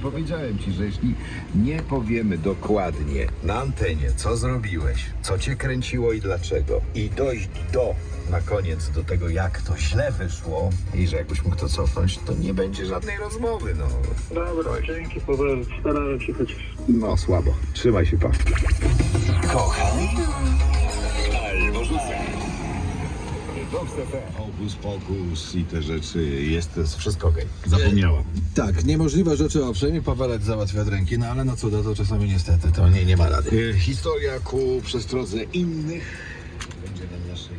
powiedziałem ci, że jeśli nie powiemy dokładnie na antenie, co zrobiłeś, co cię kręciło i dlaczego, i dojść do na koniec do tego, jak to źle wyszło i że jakbyś mógł to cofnąć, to nie będzie żadnej rozmowy, no. Dobra, dzięki Paweł, starałem się chociaż. No, słabo. Trzymaj się, pan. Kochaj Hokus pokus i te rzeczy, jest to wszystko okej. Zapomniałam. Tak, niemożliwe rzeczy owszem, i Pawelec załatwia od ręki, no ale no cuda to czasami niestety to nie, nie ma rady. E, Historia ku przestrodze innych będzie na naszej